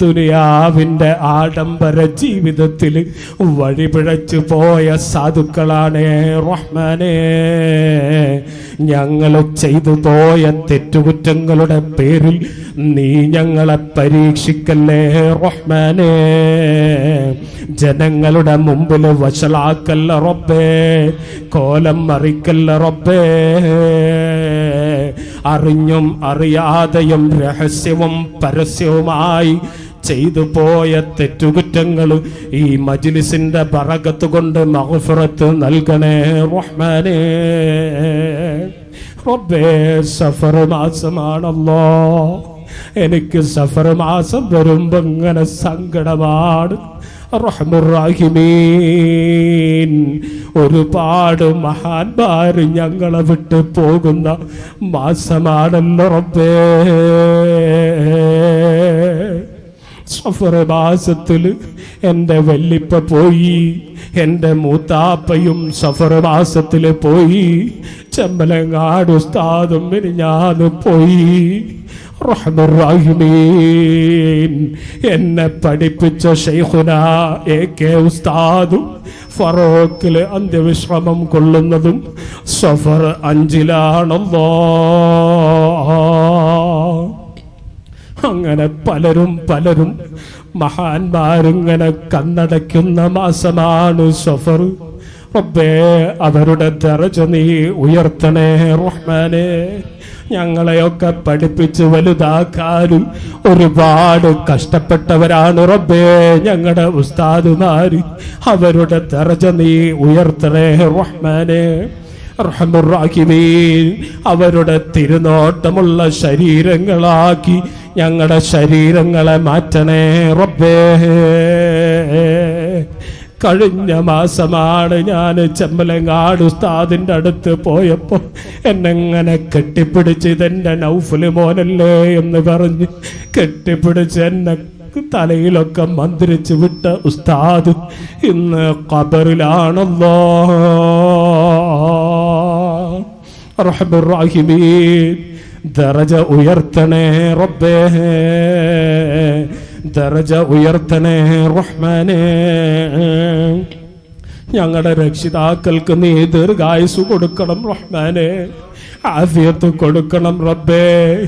ദുനിയാവിന്റെ ആഡംബര ജീവിതത്തിൽ വഴിപിഴച്ചു പോയ സാധുക്കളാണ് റഹ്മാനെ. ഞങ്ങൾ ചെയ്തു പോയ തെറ്റുകുറ്റങ്ങളുടെ പേരിൽ നീ ഞങ്ങളെ പരീക്ഷിക്കല്ലേ റഹ്മാനെ. ജനങ്ങളുടെ മുമ്പിൽ വഷളാക്കല്ല റബ്ബേ കോലം മറിക്കല്ല റബ്ബേ. അറിഞ്ഞും അറിയാതെയും രഹസ്യവും പരസ്യവുമായി ചെയ്തു പോയ തെറ്റുകുറ്റങ്ങൾ ഈ മജിലിസിന്റെ ബറകത്ത് കൊണ്ട് മഹഫുറത്ത് നൽകണേ റഹ്മാനേ. റബ്ബേ സഫർ മാസമാണല്ലോ. എനിക്ക് സഫർ മാസം വരുമ്പോ ഇങ്ങനെ സങ്കടമാണ്. ഒരുപാട് മഹാൻമാർ ഞങ്ങളെ വിട്ട് പോകുന്ന മാസമാണെന്ന് റബ്ബേ. സഫർ മാസത്തിൽ എന്റെ വല്ലിപ്പ പോയി എന്റെ മൂത്താപ്പയും സഫർ മാസത്തിൽ പോയി ചെമ്പലങ്ങാട് ഉസ്താദും മിനിഞ്ഞാന്ന് പോയി. എന്നെ പഠിപ്പിച്ച ഷെയ്ഖുന എ കെ ഉസ്താദും ഫറോക്കിൽ അന്ത്യവിശ്രമം കൊള്ളുന്നതും സഫർ അഞ്ചിലാണല്ലോ. അങ്ങനെ പലരും പലരും മഹാന്മാരിങ്ങനെ കണ്ണടയ്ക്കുന്ന മാസമാണ് സഫർ. റബ്ബേ അവരുടെ ദറജ നീ ഉയർത്തണേ റഹ്മാനെ. ഞങ്ങളെയൊക്കെ പഠിപ്പിച്ച് വലുതാക്കാനും ഒരുപാട് കഷ്ടപ്പെട്ടവരാണ് റബ്ബേ. ഞങ്ങളുടെ ഉസ്താദുമാര് അവരുടെ ദറജ നീ ഉയർത്തണേ റഹ്മാനെ. റഹ്മുറാഹിമീൻ അവരുടെ തിരുനോട്ടമുള്ള ശരീരങ്ങളാക്കി ഞങ്ങളുടെ ശരീരങ്ങളെ മാറ്റണേ റബ്ബേ. കഴിഞ്ഞ മാസമാണ് ഞാൻ ചെമ്മലങ്ങാട് ഉസ്താദിന്റെ അടുത്ത് പോയപ്പോൾ എന്നെങ്ങനെ കെട്ടിപ്പിടിച്ച് ഇതെന്റെ നൗഫുൽ മോനല്ലേ എന്ന് പറഞ്ഞ് കെട്ടിപ്പിടിച്ച് എന്നെ തലയിലൊക്കെ മന്ത്രിച്ച് വിട്ട ഉസ്താദ് ഇന്ന് ഖബറിലാണല്ലോ. റഹ്മുറാഹിമീൻ. ദറജ ഉയർത്തണേ റബ്ബേ. ദറജ ഉയർത്തണേ റഹ്മാനേ. ഞങ്ങളുടെ രക്ഷിതാക്കൾക്ക് നീ ദീർഘായുസ് കൊടുക്കണം റഹ്മാനെ. ആഫിയത്ത് കൊടുക്കണം റബ്ബേ.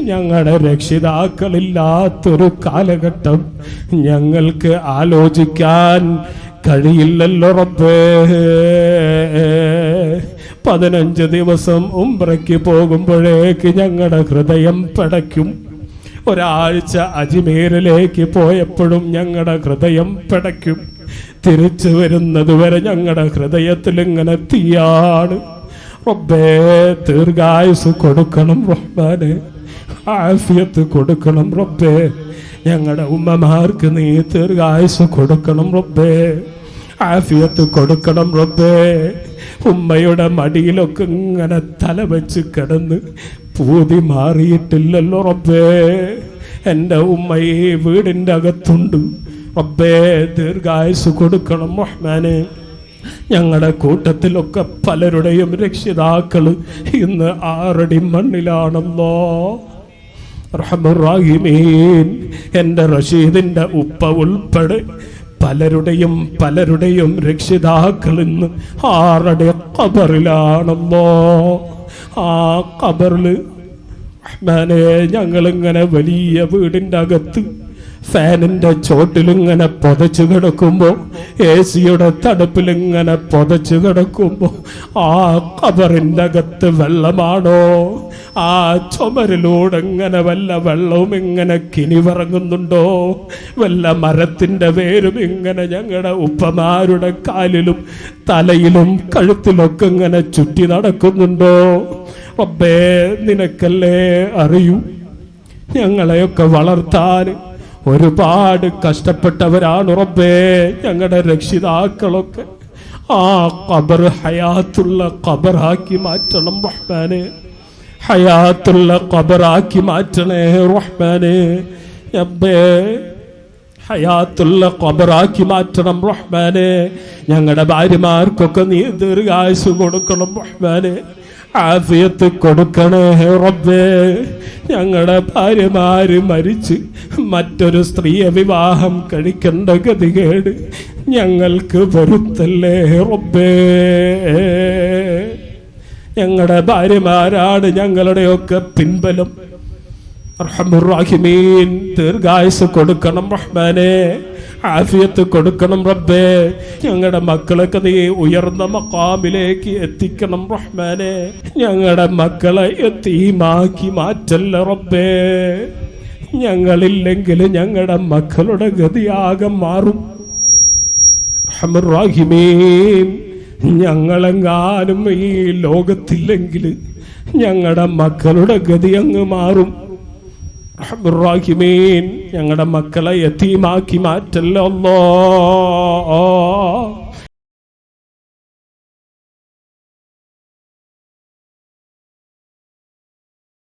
ഞങ്ങളുടെ രക്ഷിതാക്കളില്ലാത്തൊരു കാലഘട്ടം ഞങ്ങൾക്ക് ആലോചിക്കാൻ കഴിയില്ലല്ലോ റബ്ബേ. പതിനഞ്ച് ദിവസം ഉംറയ്ക്ക് പോകുമ്പോഴേക്ക് ഞങ്ങളുടെ ഹൃദയം പടയ്ക്കും. ഒരാഴ്ച അജ്മീറിലേക്ക് പോയപ്പോഴും ഞങ്ങളുടെ ഹൃദയം പടയ്ക്കും. തിരിച്ചു വരുന്നത് വരെ ഞങ്ങളുടെ ഹൃദയത്തിൽ ഇങ്ങനെ തീയാണ്. റബ്ബേ ദീർഘായുസ് കൊടുക്കണം റഹ്മാനെ. ആഫിയത്ത് കൊടുക്കണം റബ്ബേ. ഞങ്ങളുടെ ഉമ്മമാർക്ക് നീ ദീർഘായുസ് കൊടുക്കണം റബ്ബേ. ആഫിയത്ത് കൊടുക്കണം റബ്ബേ. ഉമ്മയുടെ മടിയിലൊക്കെ ഇങ്ങനെ തല വെച്ച് കിടന്ന് പൂതി മാറിയിട്ടില്ലല്ലോ റബ്ബേ. എന്റെ ഉമ്മ ഈ വീടിന്റെ അകത്തുണ്ട്. റബ്ബേ ദീർഘായുസ് കൊടുക്കണം റഹ്മാനെ. ഞങ്ങളുടെ കൂട്ടത്തിലൊക്കെ പലരുടെയും രക്ഷിതാക്കൾ ഇന്ന് ആറടി മണ്ണിലാണല്ലോ. റഹമുറാഹിമീൻ എന്റെ റഷീദിന്റെ ഉപ്പ ഉൾപ്പെടെ പലരുടെയും പലരുടെയും രക്ഷിതാക്കൾ ഇന്ന് ആരുടെ കബറിലാണല്ലോ ആ കബറിൽ ഞങ്ങളിങ്ങനെ വലിയ വീടിന്റെ അകത്ത് ഫാനിന്റെ ചോട്ടിലിങ്ങനെ പൊതച്ചു കിടക്കുമ്പോ എ സിയുടെ തടുപ്പിലിങ്ങനെ പൊതച്ചു കിടക്കുമ്പോ ആ കബറിന്റെ അകത്ത് വെള്ളമാണോ? ആ ചുമരിലൂടെ ഇങ്ങനെ വല്ല വെള്ളവും ഇങ്ങനെ കിനിവറങ്ങുന്നുണ്ടോ വല്ല മരത്തിന്റെ വേരും ഇങ്ങനെ ഞങ്ങളുടെ ഉപ്പമാരുടെ കാലിലും തലയിലും കഴുത്തിലൊക്കെ ഇങ്ങനെ ചുറ്റി നടക്കുന്നുണ്ടോ? റബ്ബേ നിനക്കല്ലേ അറിയൂ ഞങ്ങളെയൊക്കെ വളർത്താൻ ഒരുപാട് കഷ്ടപ്പെട്ടവരാണ് ഉറപ്പേ ഞങ്ങളുടെ രക്ഷിതാക്കളൊക്കെ ആ ഖബർ ഹയാത്തുള്ള ഖബറാക്കി മാറ്റണം റഹ്മാനെ. ഹയാത്തുള്ള ഖബറാക്കി മാറ്റണേ റഹ്മാനെ. അബ്ബേ ഹയാത്തുള്ള ഖബറാക്കി മാറ്റണം റഹ്മാനെ. ഞങ്ങളുടെ ഭാര്യമാർക്കൊക്കെ നീ ദീർഘായുസ് കൊടുക്കണം റഹ്മാനെ. ആഫിയത്ത് കൊടുക്കണേ റബ്ബേ. ഞങ്ങളുടെ ഭാര്യമാര് മരിച്ച് മറ്റൊരു സ്ത്രീയെ വിവാഹം കഴിക്കേണ്ട ഗതികേട് ഞങ്ങൾക്ക് വരുത്തല്ലേ റബ്ബേ. ഞങ്ങളുടെ ഭാര്യമാരാണ് ഞങ്ങളുടെയൊക്കെ പിൻബലം. ദീർഘായുസ് കൊടുക്കണം റഹ്മാനെ ആഫിയത്ത് കൊടുക്കണം റബ്ബേ. ഞങ്ങളുടെ മക്കളൊക്കെ നീ ഉയർന്ന മക്കാമിലേക്ക് എത്തിക്കണം റഹ്മാനെ. ഞങ്ങളുടെ മക്കളെ എത്തിമാക്കി മാറ്റല്ല റബ്ബേ. ഞങ്ങളില്ലെങ്കിൽ ഞങ്ങളുടെ മക്കളുടെ ഗതിയാകം മാറും. ഞങ്ങളെങ്ങാനും ഈ ലോകത്തില്ലെങ്കിൽ ഞങ്ങളുടെ മക്കളുടെ ഗതി അങ്ങ് മാറും. ഞങ്ങളുടെ മക്കളെ യത്തീമാക്കി മാറ്റല്ലോ